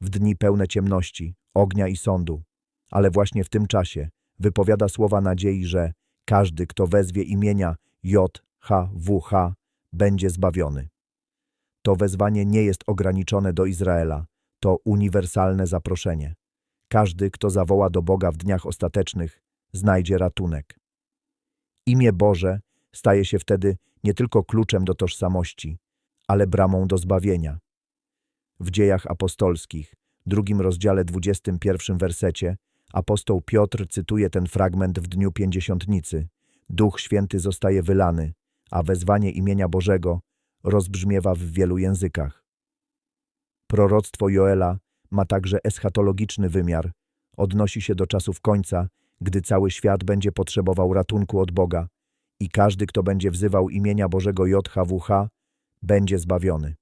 w dni pełne ciemności, ognia i sądu. Ale właśnie w tym czasie wypowiada słowa nadziei, że każdy, kto wezwie imienia JHWH, będzie zbawiony. To wezwanie nie jest ograniczone do Izraela, to uniwersalne zaproszenie. Każdy, kto zawoła do Boga w dniach ostatecznych, znajdzie ratunek. Imię Boże staje się wtedy nie tylko kluczem do tożsamości, ale bramą do zbawienia. W dziejach apostolskich, drugim rozdziale 21 wersecie, apostoł Piotr cytuje ten fragment w dniu pięćdziesiątnicy. Duch Święty zostaje wylany, a wezwanie imienia Bożego rozbrzmiewa w wielu językach. Proroctwo Joela ma także eschatologiczny wymiar, odnosi się do czasów końca, gdy cały świat będzie potrzebował ratunku od Boga i każdy, kto będzie wzywał imienia Bożego JHWH, będzie zbawiony.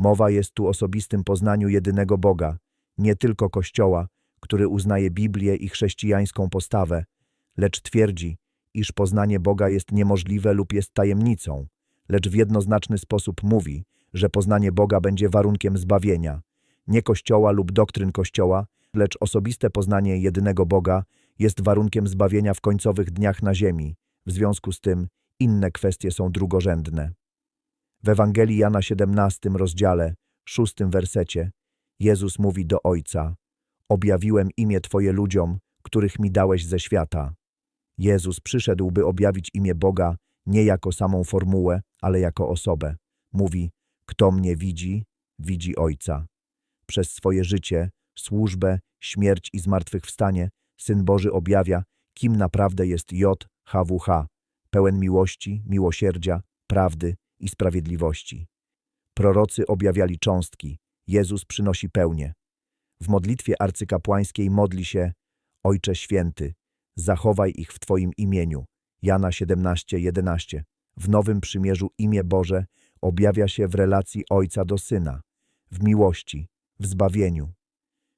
Mowa jest tu o osobistym poznaniu jedynego Boga, nie tylko Kościoła, który uznaje Biblię i chrześcijańską postawę, lecz twierdzi, iż poznanie Boga jest niemożliwe lub jest tajemnicą, lecz w jednoznaczny sposób mówi, że poznanie Boga będzie warunkiem zbawienia, nie Kościoła lub doktryn Kościoła, lecz osobiste poznanie jedynego Boga jest warunkiem zbawienia w końcowych dniach na ziemi. W związku z tym inne kwestie są drugorzędne. W Ewangelii Jana 17 rozdziale, 6 wersecie, Jezus mówi do Ojca: Objawiłem imię Twoje ludziom, których mi dałeś ze świata. Jezus przyszedł, by objawić imię Boga nie jako samą formułę, ale jako osobę. Mówi: Kto mnie widzi, widzi Ojca. Przez swoje życie, służbę, śmierć i zmartwychwstanie Syn Boży objawia, kim naprawdę jest JHWH, pełen miłości, miłosierdzia, prawdy i sprawiedliwości. Prorocy objawiali cząstki, Jezus przynosi pełnię. W modlitwie arcykapłańskiej modli się Ojcze Święty, zachowaj ich w Twoim imieniu. Jana 17:11. W Nowym Przymierzu imię Boże objawia się w relacji Ojca do Syna, w miłości, w zbawieniu.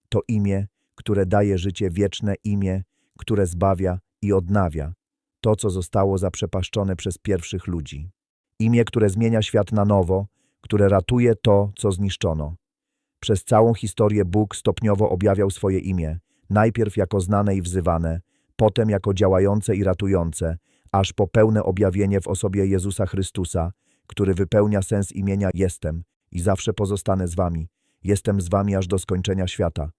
To imię, które daje życie wieczne imię, które zbawia i odnawia, to, co zostało zaprzepaszczone przez pierwszych ludzi. Imię, które zmienia świat na nowo, które ratuje to, co zniszczono. Przez całą historię Bóg stopniowo objawiał swoje imię, najpierw jako znane i wzywane, potem jako działające i ratujące, aż po pełne objawienie w osobie Jezusa Chrystusa, który wypełnia sens imienia Jestem i zawsze pozostanę z wami. Jestem z wami aż do skończenia świata.